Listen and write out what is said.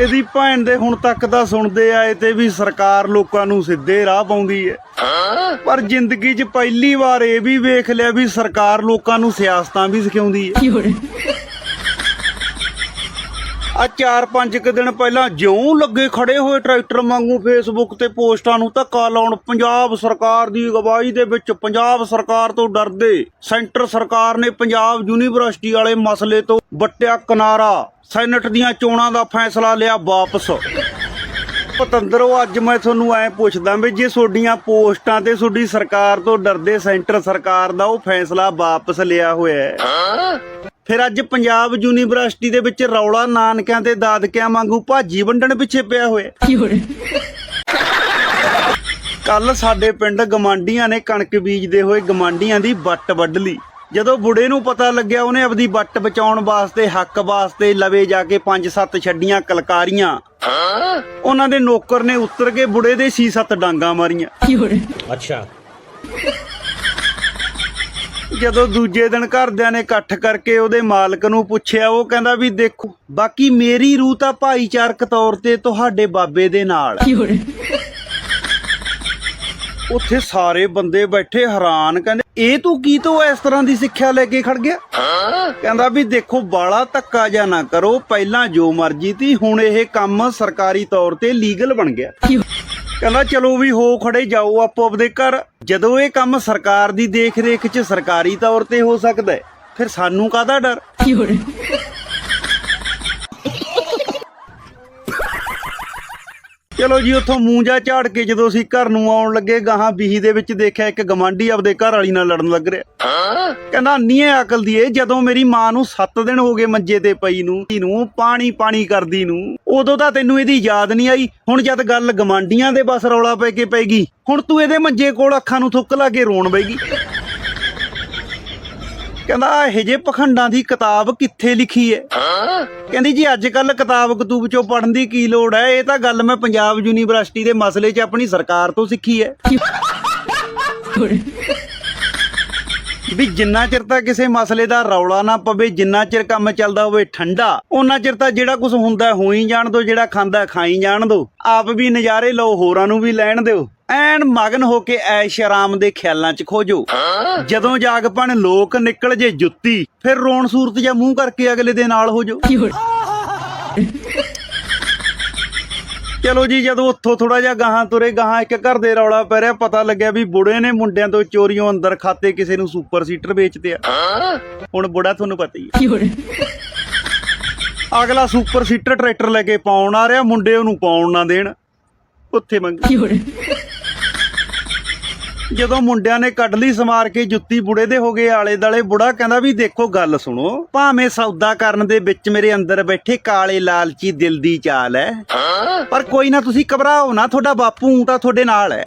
ਇਹਦੀ ਭੈਣ ਦੇ ਹੁਣ ਤੱਕ ਦਾ ਸੁਣਦੇ ਆਏ ਤੇ ਵੀ ਸਰਕਾਰ ਲੋਕਾਂ ਨੂੰ ਸਿੱਧੇ ਰਾਹ ਪਾਉਂਦੀ ਹੈ। ਪਰ ਜ਼ਿੰਦਗੀ 'ਚ ਪਹਿਲੀ ਵਾਰ ਇਹ ਵੀ ਵੇਖ ਲਿਆ ਵੀ ਸਰਕਾਰ ਲੋਕਾਂ ਨੂੰ ਸਿਆਸਤਾਂ ਵੀ ਸਿਖਾਉਂਦੀ ਹੈ। 有人，ਆ 4-5 ਕੁ ਦਿਨ ਪਹਿਲਾਂ ਜਿਉਂ ਲੱਗੇ ਖੜੇ ਹੋਏ ਟਰੈਕਟਰ ਵਾਂਗੂ ਫੇਸਬੁੱਕ ਤੇ ਪੋਸਟਾਂ ਨੂੰ ਧੱਕਾ ਲਾਉਣ ਪੰਜਾਬ ਸਰਕਾਰ ਦੀ ਅਗਵਾਈ ਦੇ ਵਿੱਚ ਪੰਜਾਬ ਸਰਕਾਰ ਤੋਂ ਡਰਦੇ ਸੈਂਟਰ ਸਰਕਾਰ ਨੇ ਪੰਜਾਬ ਯੂਨੀਵਰਸਿਟੀ ਵਾਲੇ ਮਸਲੇ ਤੋਂ ਵੱਟਿਆ ਕਿਨਾਰਾ ਸੈਨੇਟ ਦੀਆਂ ਚੋਣਾਂ ਦਾ ਫੈਸਲਾ ਲਿਆ ਵਾਪਸ। ਪਤੰਦਰੋ ਅੱਜ ਮੈਂ ਤੁਹਾਨੂੰ ਐ ਪੁੱਛਦਾ ਵੀ ਜੇ ਤੁਹਾਡੀਆਂ ਪੋਸਟਾਂ ਤੇ ਤੁਹਾਡੀ ਸਰਕਾਰ ਤੋਂ ਡਰਦੇ ਸੈਂਟਰ ਸਰਕਾਰ ਦਾ ਉਹ ਫੈਸਲਾ ਵਾਪਸ ਲਿਆ ਹੋਇਆ ਹੈ? ਫਿਰ ਅੱਜ ਪੰਜਾਬ ਯੂਨੀਵਰਸਿਟੀ ਦੇ ਵਿੱਚ ਰੌਲਾ ਨਾਨਕਿਆਂ ਤੇ ਦਾਦਕਿਆਂ ਵਾਂਗੂ ਭਾਜੀ ਵੰਡਣ ਪਿੱਛੇ ਪਿਆ ਹੋਇਆ। ਕੱਲ ਸਾਡੇ ਪਿੰਡ ਗਮਾਂਡੀਆਂ ਨੇ ਕਣਕ ਬੀਜਦੇ ਹੋਏ ਗਮਾਂਡੀਆਂ ਦੀ ਵੱਟ ਵੱਢ ਲਈ। ਜਦੋਂ ਬੁੜੇ ਨੂੰ ਪਤਾ ਲੱਗਿਆ ਉਹਨੇ ਆਪਦੀ ਵੱਟ ਬਚਾਉਣ ਵਾਸਤੇ ਹੱਕ ਵਾਸਤੇ ਲਵੇ ਜਾ ਕੇ ਪੰਜ ਸੱਤ ਛੱਡੀਆਂ ਕਲਕਾਰੀਆਂ। ਉਹਨਾਂ ਦੇ ਨੌਕਰ ਨੇ ਉੱਤਰ ਕੇ ਬੁੜੇ ਦੇ ਸੀ ਸੱਤ ਡਾਂਗਾ ਮਾਰੀਆਂ। ਅੱਛਾ। ਜਦੋਂ ਦੂਜੇ ਦਿਨ ਘਰਦਿਆਂ ਨੇ ਇਕੱਠ ਕਰਕੇ ਉਹਦੇ ਮਾਲਕ ਨੂੰ ਪੁੱਛਿਆ ਉਹ ਕਹਿੰਦਾ ਵੀ ਦੇਖੋ ਬਾਕੀ ਮੇਰੀ ਰੂਹ ਤਾਂ ਭਾਈਚਾਰਕ ਤੌਰ ਤੇ ਤੁਹਾਡੇ ਬਾਬੇ ਦੇ ਨਾਲ। ਉੱਥੇ ਸਾਰੇ ਬੰਦੇ ਬੈਠੇ ਹੈਰਾਨ ਕਹਿੰਦੇ ਇਹ ਤੂੰ ਕੀ ਤੋਂ ਇਸ ਤਰ੍ਹਾਂ ਦੀ ਸਿੱਖਿਆ ਲੈ ਕੇ ਖੜ ਗਿਆ? ਕਹਿੰਦਾ ਵੀ ਦੇਖੋ ਬਾਲਾ ਧੱਕਾ ਜਾ ਨਾ ਕਰੋ ਪਹਿਲਾਂ ਜੋ ਮਰਜ਼ੀ ਸੀ ਹੁਣ ਇਹ ਕੰਮ ਸਰਕਾਰੀ ਤੌਰ ਤੇ ਲੀਗਲ ਬਣ ਗਿਆ।，ਕਹਿੰਦਾ ਚਲੋ ਵੀ ਹੋ ਖੜੇ ਜਾਓ ਆਪੋ ਆਪਦੇ ਘਰ। ਜਦੋਂ ਇਹ ਕੰਮ ਸਰਕਾਰ ਦੀ ਦੇਖ ਰੇਖ 'ਚ ਸਰਕਾਰੀ ਤੌਰ ਤੇ ਹੋ ਸਕਦਾ ਫਿਰ ਸਾਨੂੰ ਕਾਹਦਾ ਡਰ?，ਚਲੋ ਜੀ ਉੱਥੋਂ ਮੂੰਹ ਝਾੜ ਕੇ ਜਦੋਂ ਅਸੀਂ ਘਰ ਨੂੰ ਆਉਣ ਲੱਗੇ ਗਾਹਾਂ ਬੀਹੀ ਦੇ ਵਿੱਚ ਦੇਖਿਆ ਇੱਕ ਗਵਾਂਢੀ ਆਪਦੇ ਘਰ ਵਾਲੀ ਨਾਲ ਲੜਨ ਲੱਗ ਰਿਹਾ। ਕਹਿੰਦਾ ਨੀਏ ਅਕਲ ਦੀ ਏ ਜਦੋਂ ਮੇਰੀ ਮਾਂ ਨੂੰ 7 ਦਿਨ ਹੋ ਗਏ ਮੰਜੇ ਤੇ ਪਈ ਨੂੰ ਨੂੰ ਪਾਣੀ ਪਾਣੀ ਕਰਦੀ ਨੂੰ ਉਦੋਂ ਤਾਂ ਤੈਨੂੰ ਇਹਦੀ ਯਾਦ ਨਹੀਂ ਆਈ। ਹੁਣ ਜਦ ਗੱਲ ਗਵਾਂਢੀਆਂ ਦੇ ਬਸ ਰੌਲਾ ਪੈ ਕੇ ਪੈਗੀ ਹੁਣ ਤੂੰ ਇਹਦੇ ਮੰਜੇ ਕੋਲ ਅੱਖਾਂ ਨੂੰ ਥੁੱਕ ਲਾ ਕੇ ਰੋਣ ਬੈਗੀ ਕਹਿੰਦਾ ਇਹ ਜੇ ਪਖੰਡਾਂ ਦੀ ਕਿਤਾਬ ਕਿੱਥੇ ਲਿਖੀ ਹੈ ਕਹਿੰਦੀ ਜੀ ਅੱਜ ਕੱਲ ਕਿਤਾਬ ਕਤੂਬ ਚੋਂ ਪੜਨ ਦੀ ਕੀ ਲੋੜ ਹੈ? ਇਹ ਤਾਂ ਗੱਲ ਮੈਂ ਪੰਜਾਬ ਯੂਨੀਵਰਸਿਟੀ ਦੇ ਮਸਲੇ 'ਚ ਆਪਣੀ ਸਰਕਾਰ ਤੋਂ ਸਿੱਖੀ ਹੈ। ਵੀ ਜਿੰਨਾ ਚਿਰ ਤਾਂ ਕਿਸੇ ਮਸਲੇ ਦਾ ਰੌਲਾ ਨਾ ਪਵੇ, ਜਿੰਨਾ ਚਿਰ ਕੰਮ ਚੱਲਦਾ ਹੋਵੇ ਠੰਡਾ ਉਹਨਾਂ ਚਿਰ ਤਾਂ ਜਿਹੜਾ ਕੁਝ ਹੁੰਦਾ ਹੋਈ ਜਾਣ ਦੋ, ਜਿਹੜਾ ਖਾਂਦਾ ਖਾਈ ਜਾਣ ਦੋ। ਆਪ ਵੀ ਨਜ਼ਾਰੇ ਲਓ, ਹੋਰਾਂ ਨੂੰ ਵੀ ਲੈਣ ਦਿਓ। ਐਨ ਮਗਨ ਹੋ ਕੇ ਐਸ਼ ਆਰਾਮ ਦੇ ਖਿਆਲਾਂ 'ਚ ਖੋਜੋ। ਜਦੋਂ ਜਾਗ ਪਣ ਲੋਕ ਨਿਕਲ ਜੇ ਜੁੱਤੀ ਫਿਰ ਰੋਣ ਸੂਰਤ ਜਾਂ ਮੂੰਹ ਕਰਕੇ ਅਗਲੇ ਦੇ ਨਾਲ ਹੋ ਜਾਓ ਚਲੋ ਜੀ ਜਦੋਂ ਉੱਥੋਂ ਥੋੜਾ ਜਿਹਾ ਗਾਹਾਂ ਤੁਰੇ ਗਾਹਾਂ ਇੱਕ ਘਰ ਦੇ ਰੌਲਾ ਪੈ ਰਿਹਾ ਪਤਾ ਲੱਗਿਆ ਵੀ ਬੁੜੇ ਨੇ ਮੁੰਡਿਆਂ ਤੋਂ ਚੋਰੀਆਂ ਅੰਦਰ ਖਾਤੇ ਕਿਸੇ ਨੂੰ ਸੁਪਰ ਸੀਟਰ ਵੇਚਦੇ ਆ। ਹੁਣ ਬੁੜਾ ਤੁਹਾਨੂੰ ਪਤਾ ਹੀ ਹੈ ਅਗਲਾ ਸੁਪਰ ਸੀਟਰ ਟਰੈਕਟਰ ਲੈ ਕੇ ਪਾਉਣ ਆ ਰਿਹਾ ਮੁੰਡੇ ਉਹਨੂੰ ਪਾਉਣ ਨਾ ਦੇਣ। ਉੱਥੇ ਮੰਗ，ਜਦੋਂ ਮੁੰਡਿਆਂ ਨੇ ਕੱਢ ਲਈ ਸਮਾਰ ਕੇ ਜੁੱਤੀ ਬੁੜੇ ਦੇ ਹੋ ਗਏ ਆਲੇ ਦਾਲੇ ਬੁੜਾ ਕਹਿੰਦਾ ਵੀ ਦੇਖੋ ਗੱਲ ਸੁਣੋ। ਭਾਵੇਂ ਸੌਦਾ ਕਰਨ ਦੇ ਵਿੱਚ ਮੇਰੇ ਅੰਦਰ ਬੈਠੇ ਕਾਲੇ ਲਾਲਚੀ ਦਿਲ ਦੀ ਚਾਲ ਹੈ। ਪਰ ਕੋਈ ਨਾ ਤੁਸੀਂ ਘਬਰਾਓ ਨਾ ਤੁਹਾਡਾ ਬਾਪੂ ਊਂ ਤਾਂ ਤੁਹਾਡੇ ਨਾਲ ਹੈ।